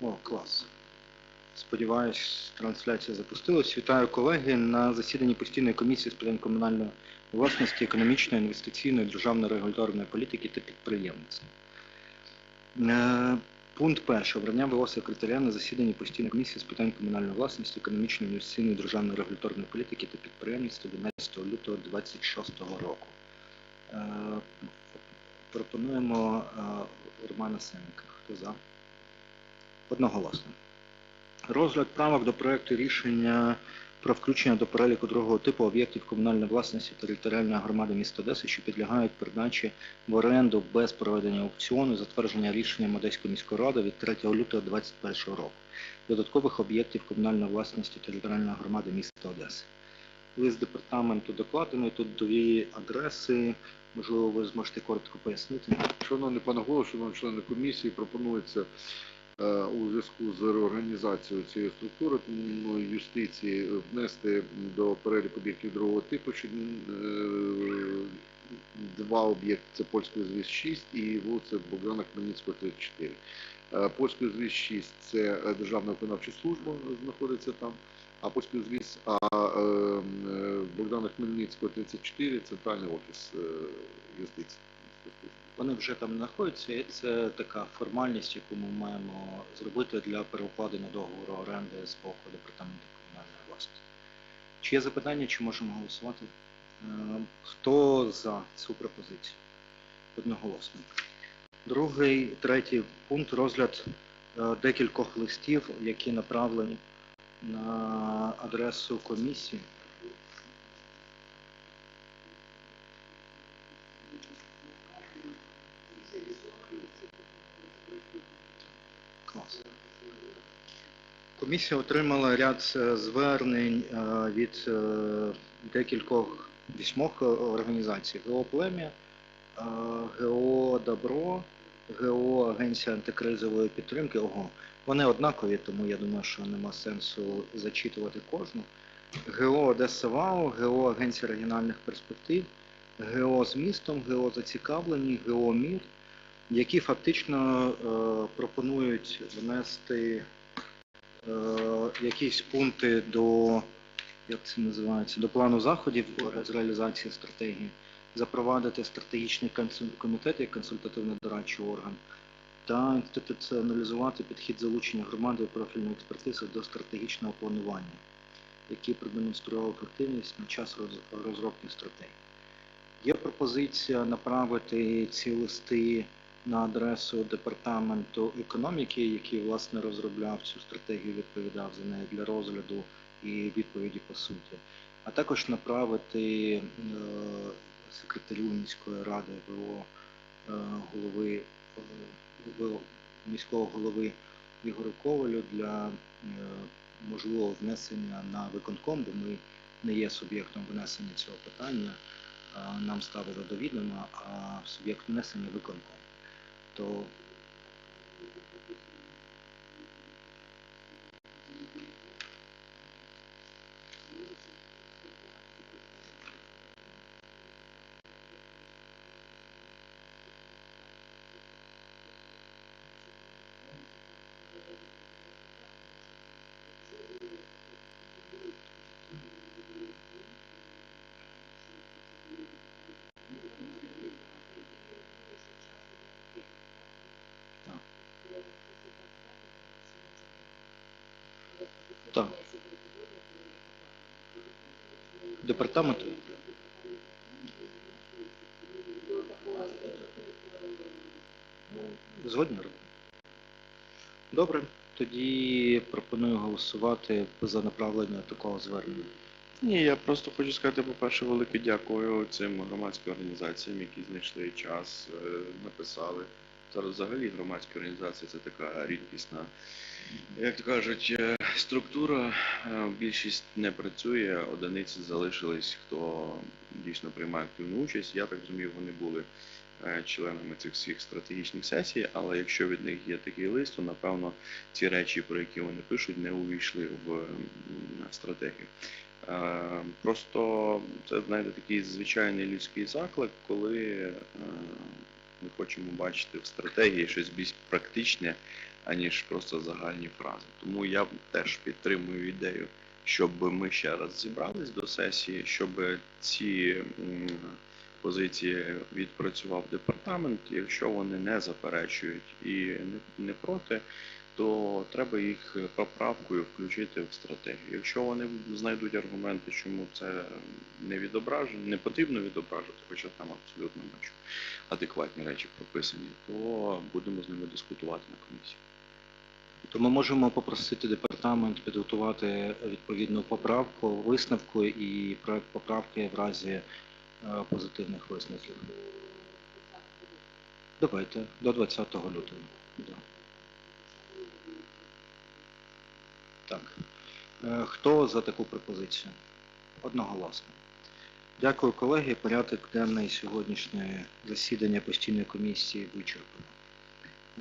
О, клас. Сподіваюсь, трансляція запустилась. Вітаю колеги на засіданні постійної комісії з питань комунальної власності, економічної, інвестиційної, державної регуляторної політики та підприємництва. Е, Пункт перший. Обрання ВО секретаря на засіданні постійної комісії з питань комунальної власності, економічної, інвестиційної, державної регуляторної політики та підприємництва 12 лютого 2026 року. Е, Пропонуємо е, Романа Сенника. Хто за? Одноголосно. Розгляд правок до проекту рішення про включення до переліку другого типу об'єктів комунальної власності територіальної громади міста Одеси, що підлягають передачі в оренду без проведення аукціону, затвердження рішенням Одеської міської ради від 3 лютого 2021 року. Додаткових об'єктів комунальної власності територіальної громади міста Одеси. Лист департаменту докладений, тут дві адреси. Можливо, ви зможете коротко пояснити. Шановний пане голово, шановні члени комісії, пропонується у зв'язку з реорганізацією цієї структури ну, юстиції внести до переліку об'єктів другого типу що, е, два об'єкти це польський звіз 6 і вулиця Богдана Хмельницького 34. Е, Польський звіз 6 це е, Державна виконавча служба знаходиться там, а польський звіз а е, е, Богдана Хмельницького 34 центральний офіс е, юстиції. Вони вже там знаходяться, і це така формальність, яку ми маємо зробити для переукладення договору оренди з боку департаменту комунальної власності. Чи є запитання, чи можемо голосувати? Е, Хто за цю пропозицію? Одноголосно. Другий, третій пункт розгляд е, декількох листів, які направлені на адресу комісії. Клас. Комісія отримала ряд е, звернень е, від е, декількох вісьмох організацій. ГО «Плем'я», ГО «Добро», ГО Агенція антикризової підтримки. Ого, вони однакові, тому я думаю, що нема сенсу зачитувати кожну. ГО Одеса ВАО, ГО Агенція регіональних перспектив, ГО з містом, ГО зацікавлені, ГО МІР, які фактично е, пропонують внести е, якісь пункти до, як це називається, до плану заходів з реалізації стратегії, запровадити стратегічний комітет як консультативно-дорадчий орган та інституціоналізувати підхід залучення громади і профільної експертизи до стратегічного планування, який продемонстрував ефективність на час розробки стратегії. Є пропозиція направити ці листи на адресу департаменту економіки, який власне розробляв цю стратегію, відповідав за неї для розгляду і відповіді по суті, а також направити е, секретарю міської ради ВО е, голови е, міського голови Ігорю Ковалю для можливого внесення на виконком, бо ми не є суб'єктом внесення цього питання. Нам ставили до а суб'єкт внесення виконком. То Так. Департамент згодні робити? Добре, тоді пропоную голосувати за направлення такого звернення. Ні, я просто хочу сказати, по-перше, велике дякую цим громадським організаціям, які знайшли час, е, написали. Зараз взагалі громадські організації це така рідкісна, як то кажуть, е, структура. Е, Більшість не працює, одиниці залишились, хто дійсно приймає активну участь. Я так розумію, вони були е, членами цих всіх стратегічних сесій, але якщо від них є такий лист, то напевно ці речі, про які вони пишуть, не увійшли в стратегію. Просто це знаєте, такий звичайний людський заклик, коли ми хочемо бачити в стратегії щось більш практичне, аніж просто загальні фрази. Тому я теж підтримую ідею, щоб ми ще раз зібрались до сесії, щоб ці позиції відпрацював департамент. Якщо вони не заперечують і не, проти, то треба їх поправкою включити в стратегію. Якщо вони знайдуть аргументи, чому це не відображено, не потрібно відображувати, хоча там абсолютно бачу адекватні речі прописані, то будемо з ними дискутувати на комісії. То ми можемо попросити департамент підготувати відповідну поправку, висновку і проект поправки в разі е, позитивних висновків. Давайте, до 20 лютого. Так. Е, Хто за таку пропозицію? Одноголосно. Дякую, колеги. Порядок денний сьогоднішнього засідання постійної комісії вичерпано.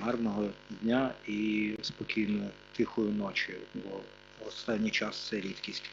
Гарного дня і спокійної, тихої ночі, бо останній час це рідкість.